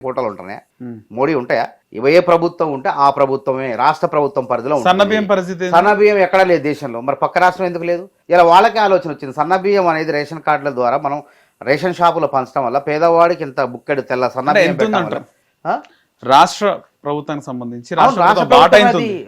ఫోటోలు ఉంటున్నాయా మోడీ ఉంటాయా ఇవ ప్రభుత్వం ఉంటే ఆ ప్రభుత్వమే రాష్ట్ర ప్రభుత్వం పరిధిలో ఉంటుంది. సన్న బియ్యం పరిస్థితి ఏంది? సన్న బియ్యం ఎక్కడా లేదు దేశంలో మరి పక్క రాష్ట్రం ఎందుకు లేదు ఇలా వాళ్ళకే ఆలోచన వచ్చింది సన్న బియ్యం అనేది రేషన్ కార్డుల ద్వారా మనం రేషన్ షాపులో పంచడం వల్ల పేదవాడికి ఇంత బుక్కెడు తెల్ల సన్న అంటే బియ్యం ఎంత పెట్టడం ఉందంటారు? వల్ల- ఆ? రాష్ట్ర ప్రభుత్వానికి సంబంధించి?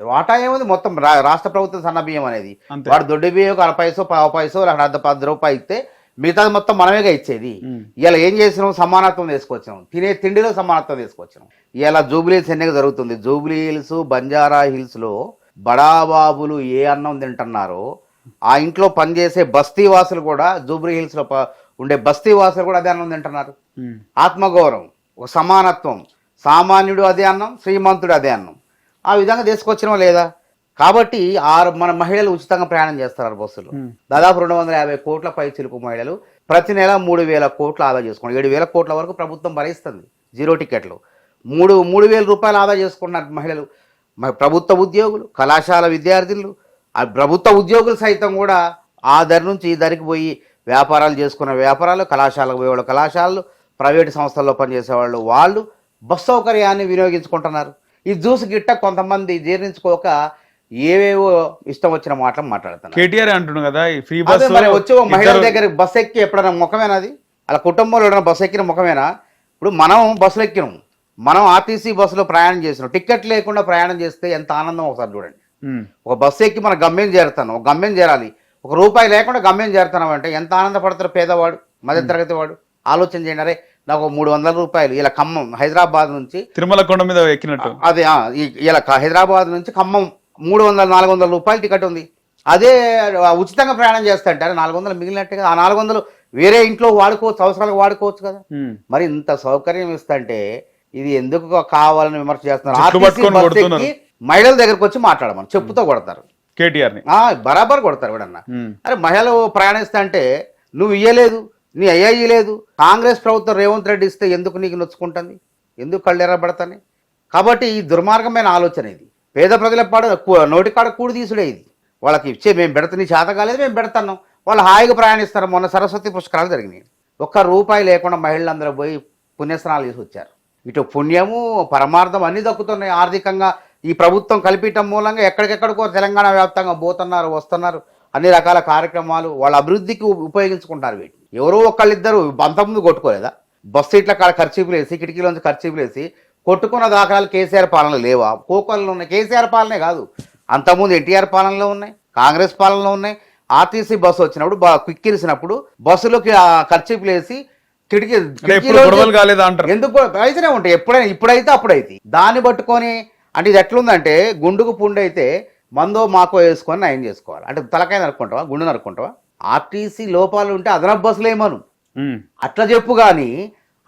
వాటా ఏముంది మొత్తం రాష్ట్ర ప్రభుత్వం సన్న బియ్యం అనేది. వాడు దొడ్డి బియ్యం అర పైసో పావు పైసో అర్ధ పది రూపాయలు ఇస్తే మిగతాది మొత్తం మనమేగా ఇచ్చేది. ఇలా ఏం చేసినాం? సమానత్వం తీసుకొచ్చాం తినే తిండిలో సమానత్వం తీసుకొచ్చాం ఇలా జూబ్లీ హిల్స్ ఎన్నిక జరుగుతుంది? జూబ్లీ హిల్స్ బంజారా హిల్స్లో బడాబాబులు ఏ అన్నం తింటున్నారో ఆ ఇంట్లో పనిచేసే బస్తీ వాసులు కూడా జూబ్లీ హిల్స్లో ప- ఉండే బస్తీ వాసులు కూడా అదే అన్నం తింటున్నారు. ఆత్మగౌరవం ఒక సమానత్వం. సామాన్యుడు అదే అన్నం శ్రీమంతుడు అదే అన్నం. ఆ విధంగా తీసుకొచ్చినా లేదా? కాబట్టి ఆరు మన మహిళలు ఉచితంగా ప్రయాణం చేస్తారు బస్సులు. దాదాపు రెండు వందల యాభై కోట్ల పై చిలుకు మహిళలు ప్రతి నెల మూడు వేల కోట్లు ఆదా చేసుకోండి. ఏడు వేల కోట్ల వరకు ప్రభుత్వం భరిస్తుంది జీరో టికెట్లు. మూడు మూడు వేల రూపాయలు ఆదా చేసుకున్నారు మహిళలు. ప్రభుత్వ ఉద్యోగులు కళాశాల విద్యార్థులు ఆ ప్రభుత్వ ఉద్యోగులు సైతం కూడా ఆ ధర నుంచి ఈ ధరికి పోయి వ్యాపారాలు చేసుకున్న వ్యాపారాలు కళాశాలకు పోయేవాళ్ళు కళాశాలలు ప్రైవేటు సంస్థల్లో పనిచేసేవాళ్ళు వాళ్ళు బస్ సౌకర్యాన్ని వినియోగించుకుంటున్నారు. ఈ జ్యూస్ గిట్ట కొంతమంది జీర్ణించుకోక ఏవేవో ఇష్టం వచ్చిన మాటలు మాట్లాడుతున్నారు కేటీఆర్ అంటున్నాడు కదా ఈ ఫ్రీ బస్ వచ్చి మహిళల దగ్గర బస్ ఎక్కి ఎప్పుడైనా ముఖమేనా అది? అలా కుటుంబంలో ఎవరైనా బస్ ఎక్కిన ముఖమేనా? ఇప్పుడు మనం బస్సులు ఎక్కినాం. మనం ఆర్టీసీ బస్సులో ప్రయాణం చేసినాం. టికెట్ లేకుండా ప్రయాణం చేస్తే ఎంత ఆనందం ఒకసారి చూడండి. ఒక బస్సు ఎక్కి మన గమ్యం చేరుతాను. ఒక గమ్యం చేరాలి. ఒక రూపాయి లేకుండా గమ్యం చేరుతున్నాం అంటే ఎంత ఆనందపడతారు పేదవాడు మధ్యతరగతి వాడు? ఆలోచన చేయండి. అరే నాకు మూడు వందల రూపాయలు ఇలా ఖమ్మం హైదరాబాద్ నుంచి తిరుమల కొండ మీద ఎక్కినట్టు. అదే ఇలా హైదరాబాద్ నుంచి ఖమ్మం మూడు వందల నాలుగు వందల రూపాయలు టికెట్ ఉంది. అదే ఉచితంగా ప్రయాణం చేస్తాంటారు. నాలుగు వందలు మిగిలినట్టుగా ఆ నాలుగు వందలు వేరే ఇంట్లో వాడుకోవచ్చు అవసరాలకు వాడుకోవచ్చు కదా. మరి ఇంత సౌకర్యం ఇస్తుంటే ఇది ఎందుకు కావాలని విమర్శ చేస్తున్నారు? ఆర్టీసీ. ఎక్కి మహిళల దగ్గరకు వచ్చి మాట్లాడమని. చెప్పుతో కొడతారు. కేటీఆర్ బరాబర్ కొడతారు ఎవడన్నా. ఉమ్. అరే మహిళలు ప్రయాణిస్తా అంటే నువ్వు ఇయ్యలేదు నీ అయ్యా ఇయ్యలేదు కాంగ్రెస్ ప్రభుత్వం రేవంత్ రెడ్డి ఇస్తే ఎందుకు నీకు నొచ్చుకుంటుంది? ఎందుకు కళ్ళు ఎర్రబడతాని? కాబట్టి ఈ దుర్మార్గమైన ఆలోచన ఇది. పేద ప్రజల పాడు కు- నోటి కాడ కూడి తీసుడే ఇది. వాళ్ళకి ఇచ్చే మేము పెడతని చేత కాలేదు మేము పెడతాను వాళ్ళు హాయిగా ప్రయాణిస్తారు. మొన్న సరస్వతి పుష్కరాలు జరిగినాయి. ఒక్క రూపాయి లేకుండా మహిళలందరూ పోయి పుణ్యస్నానాలు చేసి వచ్చారు. ఇటు పుణ్యము పరమార్థం అన్నీ దక్కుతున్నాయి. ఆర్థికంగా ఈ ప్రభుత్వం కల్పించడం మూలంగా ఎక్కడికెక్కడికో తెలంగాణ వ్యాప్తంగా పోతున్నారు వస్తున్నారు. అన్ని రకాల కార్యక్రమాలు వాళ్ళ అభివృద్ధికి ఉపయోగించుకుంటారు వీటిని ఎవరో ఒకళ్ళిద్దరు అంతకుముందు కొట్టుకోలేదా? బస్ సీట్ల కాడ ఖర్చీపులు వేసి కిటికీలోంచి ఖర్చీపులు వేసి కొట్టుకున్న దాఖలాలు కేసీఆర్ పాలన లేవా? కోకొల్లో ఉన్నాయి కేసీఆర్ పాలనే కాదు. అంతకుముందు ఎన్టీఆర్ పాలనలో ఉన్నాయి కాంగ్రెస్ పాలనలో ఉన్నాయి. ఆర్టీసీ బస్సు వచ్చినప్పుడు బా క్విక్కిరిసినప్పుడు బస్సులోకి ఆ ఖర్చీపులు వేసి కిటికీ ఎందుకు అయితేనే ఉంటాయి. ఎప్పుడైనా ఇప్పుడైతే అప్పుడైతే. దాన్ని పట్టుకొని అంటే ఇది ఎట్లుందంటే గుండుకు పుండు అయితే మందో మాకో వేసుకొని నయం చేసుకోవాలి. అంటే తలకాయ నరుక్కుంటావా గుండు నరుక్కుంటావా? ఆర్టీసీ లోపాలు ఉంటే అదనపు బస్సులు ఏమను. అట్లా చెప్పు కానీ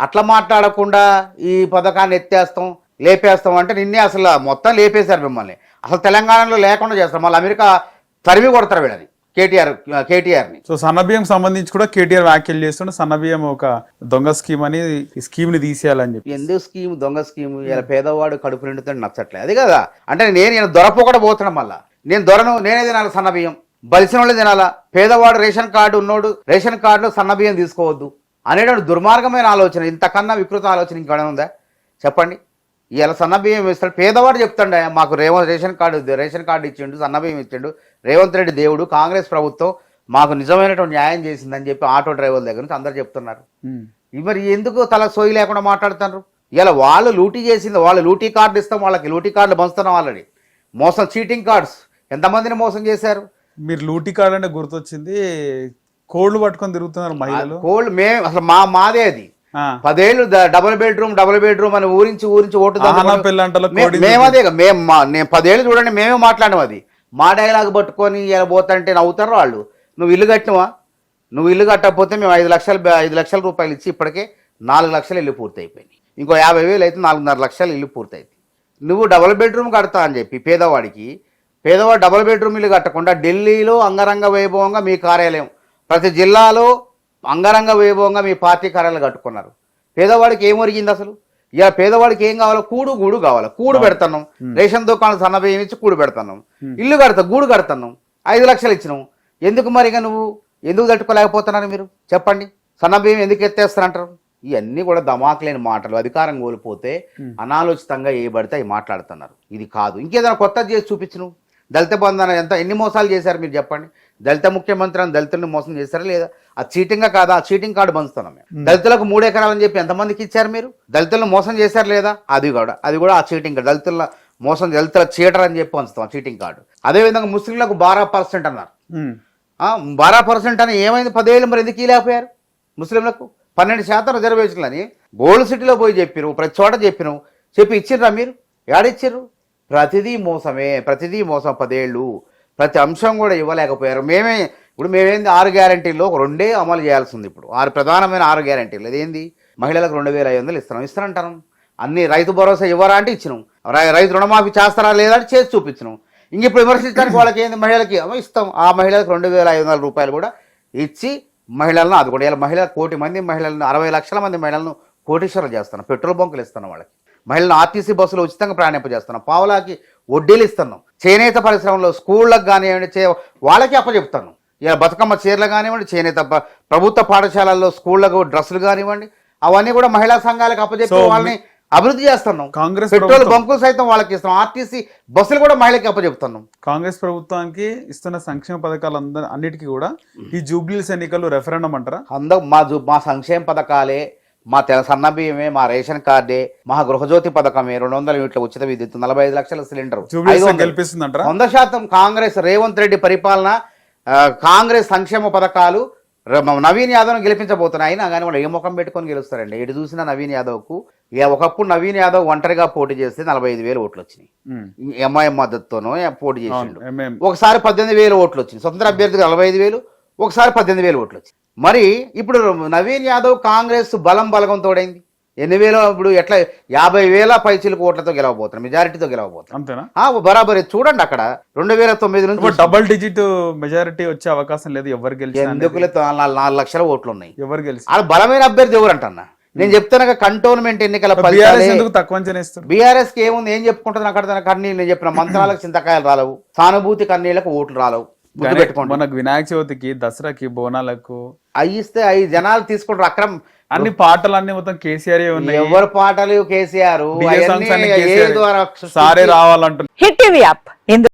అట్లా మాట్లాడకుండా ఈ పథకాన్ని ఎత్తేస్తాం లేపేస్తాం అంటే నిన్నే అసలు మొత్తం లేపేశారు మిమ్మల్ని. అసలు తెలంగాణలో లేకుండా చేస్తాం మళ్ళీ అమెరికా తరిమి కొడతారు వీళ్ళని కేటీఆర్ కేటీఆర్ని. సో సన్నబియ్యం సంబంధించి కూడా కేటీఆర్ వ్యాఖ్యలు చేస్తుండే సన్నబియ్యం ఒక దొంగ స్కీమ్ అని ఈ స్కీమ్ని తీసేయాలని చెప్పి ఎందుకు స్కీమ్? దొంగ స్కీమ్. ఇలా పేదవాడు కడుపు నిండుతుంటే నచ్చట్లేదు అది కదా. అంటే నేను నేను దొరపకుండా పోతున్నాం మళ్ళా. నేను దొరను నేనే తినాలి సన్న బియ్యం. బలిసిన వాళ్ళు తినాలా? పేదవాడు రేషన్ కార్డు ఉన్నోడు రేషన్ కార్డులో సన్న బియ్యం తీసుకోవద్దు. అనేటువంటి దుర్మార్గమైన ఆలోచన ఇంతకన్నా వికృత ఆలోచన ఇంకేమైనా ఉందా? చెప్పండి. ఇలా సన్న బియ్యం ఇస్తాడు పేదవాడు చెప్తాడు మాకు Revanth ration card ration card ఇచ్చిండు సన్న బియ్యం ఇచ్చిండు. రేవంత్ రెడ్డి దేవుడు కాంగ్రెస్ ప్రభుత్వం మాకు నిజమైనటువంటి న్యాయం చేసిందని చెప్పి ఆటో డ్రైవర్ల దగ్గర నుంచి అందరు చెప్తున్నారు. మరి ఎందుకు తల సోయి లేకుండా మాట్లాడుతున్నారు? ఇలా వాళ్ళు లూటీ చేసింది వాళ్ళు లూటీ కార్డు ఇస్తాం వాళ్ళకి లూటీ కార్డులు పంచుతున్నాం ఆల్రెడీ. మోసం చీటింగ్ కార్డ్స్. ఎంతమందిని మోసం చేశారు? మీరు లూటీ కార్డ్ అంటే గుర్తొచ్చింది కోళ్ళు పట్టుకొని తిరుగుతున్నారు మహిళలు. కోల్డ్ మేము అసలు మా మాదే అది. పదేళ్ళు డబుల్ బెడ్రూమ్ డబుల్ బెడ్రూమ్ అని ఊరించి ఊరించి ఓటు మేమదే మేము మా- నేను పదేళ్ళు చూడండి మేమే మాట్లాడడం అది. మా డైలాగ్ పట్టుకొని ఇలా పోతుంటే నవ్వుతారు వాళ్ళు. నువ్వు ఇల్లు కట్టినవా? నువ్వు ఇల్లు కట్టకపోతే మేము ఐదు లక్షలు ఐదు లక్షల రూపాయలు ఇచ్చి ఇప్పటికే నాలుగు లక్షలు ఇల్లు పూర్తి అయిపోయినాయి ఇంకో యాభై వేలు అయితే నాలుగున్నర లక్షలు ఇల్లు పూర్తయింది నువ్వు డబుల్ బెడ్రూమ్ కడతా అని చెప్పి పేదవాడికి పేదవాడు డబుల్ బెడ్రూమ్ ఇల్లు కట్టకుండా ఢిల్లీలో అంగరంగ వైభవంగా మీ కార్యాలయం ప్రతి జిల్లాలో అంగరంగ వైభవంగా మీ పార్టీ కార్యాలయం కట్టుకున్నారు. పేదవాడికి ఏం ఒరిగింది అసలు? ఇక పేదవాడికి ఏం కావాలో కూడు గూడు కావాలి. కూడు పెడతాను రేషన్ దుకాణం సన్న బియ్యం ఇచ్చి కూడు పెడతాను ఇల్లు కడతా గూడు కడతాను ఐదు లక్షలు ఇచ్చినావు ఎందుకు మరి ఇక నువ్వు? ఎందుకు తట్టుకోలేకపోతున్నారు మీరు? చెప్పండి. సన్న బియ్యం ఎందుకు ఎత్తేస్తారంటారు? ఇవన్నీ కూడా ధమాకులేని మాటలు. అధికారం కోల్పోతే అనాలోచితంగా ఏ పడితే అవి మాట్లాడుతున్నారు. ఇది కాదు. ఇంకేదైనా కొత్త చేసి చూపించు నువ్వు దళిత బంధన ఎంత ఎన్ని మోసాలు చేశారు మీరు చెప్పండి? దళిత ముఖ్యమంత్రి అని దళితుల్ని మోసం చేశారా లేదా? ఆ చీటింగా కాదా? ఆ చీటింగ్ కార్డు పంచుతున్నాం మేము. దళితులకు మూడు ఎకరాలని చెప్పి ఎంతమందికి ఇచ్చారు మీరు? దళితులను మోసం చేశారు లేదా? అది కూడా అది కూడా ఆ చీటింగ్ కార్డు. దళితుల మోసం దళితుల చీటర్ అని చెప్పి పంచుతాం చీటింగ్ కార్డు. అదేవిధంగా ముస్లింలకు బారా పర్సెంట్ అన్నారు. బారా పర్సెంట్ అని ఏమైంది? పదేళ్ళు మరి ఎందుకు లేకపోయారు ముస్లింలకు? పన్నెండు శాతం రిజర్వేషన్లు అని గోల్డ్ సిటీలో పోయి చెప్పిరు ప్రతి చోట చెప్పిను చెప్పి ఇచ్చిర్రా మీరు? ఏడిచ్చిర్రు ప్రతిదీ మోసమే ప్రతిదీ మోసం పదేళ్ళు. ప్రతి అంశం కూడా ఇవ్వలేకపోయారు. మేమే ఇప్పుడు మేమేంది ఆరు గ్యారంటీల్లో ఒక రెండే అమలు చేయాల్సి ఉంది ఇప్పుడు. ఆరు ప్రధానమైన ఆరు గ్యారంటీలు. అదేంది మహిళలకు రెండు వేల ఐదు వందలు ఇస్తున్నాం. ఇస్తానంటాను అన్ని రైతు భరోసా ఇవ్వరా అంటే ఇచ్చినాం. రై- రైతు రుణమాఫీ చేస్తారా లేదా అంటే చేసి చూపించినాం. ఇంక ఇప్పుడు విమర్శించడానికి వాళ్ళకి ఏంది? మహిళలకి ఇస్తాం. ఆ మహిళలకు రెండు వేల ఐదు వందల రూపాయలు కూడా ఇచ్చి మహిళలను అది కూడా ఇలా మహిళ కోటి మంది మహిళలను అరవై లక్షల మంది మహిళలను కోటీశ్వరం చేస్తున్నాం. పెట్రోల్ బంకులు ఇస్తున్నాం వాళ్ళకి. మహిళలను ఆర్టీసీ బస్సులు ఉచితంగా ప్రయాణింపజేస్తున్నాం. పావులాకి వడ్డీలు ఇస్తున్నాం చేనేత పరిశ్రమలో స్కూళ్ళకు కానివ్వండి చే వాళ్ళకి అప్పచెప్తాను. ఇలా బతుకమ్మ చీరలు కానివ్వండి చేనేత ప్రభుత్వ పాఠశాలల్లో స్కూళ్ళకు డ్రెస్సులు కానివ్వండి అవన్నీ కూడా మహిళా సంఘాలకు అప్పచెప్పి వాళ్ళని అభివృద్ధి చేస్తున్నాం కాంగ్రెస్ పెట్రోల్ బంకులు సైతం వాళ్ళకి ఇస్తున్నాం ఆర్టీసీ బస్సులు కూడా మహిళకి అప్పచెప్తున్నాం కాంగ్రెస్ ప్రభుత్వానికి ఇస్తున్న సంక్షేమ పథకాలు అందరి అన్నిటికీ కూడా ఈ జూబ్లీస్ ఎన్నికలు రెఫరెండం అంటారా? అందరూ మా మా సంక్షేమ పథకాలే మా తెల సన్న బియ్యమే మా రేషన్ కార్డే మా గృహజ్యోతి పథకమే రెండు వందల యూనిట్ల ఉచిత విద్యుత్ నలభై ఐదు లక్షల సిలిండర్. వంద శాతం కాంగ్రెస్ రేవంత్ రెడ్డి పరిపాలన కాంగ్రెస్ సంక్షేమ పథకాలు నవీన్ యాదవ్ను గెలిపించబోతున్నాయి. అయినా కానీ వాళ్ళు ఏ ముఖం పెట్టుకొని గెలుస్తారండి? ఎటు చూసినా నవీన్ యాదవ్కు ఒకప్పుడు నవీన్ యాదవ్ ఒంటరిగా పోటీ చేస్తే నలభై ఐదు వేలు ఓట్లు వచ్చినాయి. ఎంఐఎం మద్దతుతోనో పోటీ చేసిండు. ఒకసారి పద్దెనిమిది వేలు ఓట్లు వచ్చింది స్వతంత్ర అభ్యర్థికి నలభై ఐదు వేలు ఒకసారి పద్దెనిమిది వేలు ఓట్లు వచ్చింది మరి ఇప్పుడు నవీన్ యాదవ్ కాంగ్రెస్ బలం బలగం తోడైంది ఎన్ని వేలు ఇప్పుడు ఎట్లా యాభై వేల పైచిలకు ఓట్లతో గెలవబోతున్నారు మెజారిటీతో గెలవబోతున్నారు. అంతేనా? బరాబరి చూడండి అక్కడ. రెండు వేల తొమ్మిది నుంచి డబుల్ డిజిట్ మెజారిటీ వచ్చే అవకాశం లేదు ఎవరు గెలిచి ఎందుకు నాలుగు లక్షల ఓట్లు ఉన్నాయి ఎవరు గెలిచి వాళ్ళ బలమైన అభ్యర్థి ఎవరు అంటన్నా నేను చెప్తాను కంటోన్మెంట్ ఎన్నికల బీఆర్ఎస్ ఎందుకు తక్కువ అంచనా ఇస్తారు బీఆర్ఎస్కి ఏముంది? ఏం చెప్పుకుంటుంది అక్కడ తన కన్నీళ్ళు? నేను చెప్పిన మంత్రాలకు చింతకాయలు రాలవు. సానుభూతి కన్నీళ్ళకు ఓట్లు రాలవు. మనకు వినాయక చవితికి దసరాకి బోనాలకు అవి ఇస్తే అవి జనాలు తీసుకుంటారు అక్రమ్. అన్ని పాటలు అన్ని మొత్తం కేసీఆర్ ఉన్నాయి. ఎవరు పాటలు కేసీఆర్? సారే రావాలంటున్నారు హిట్ టీవీ యాప్. ఇందులో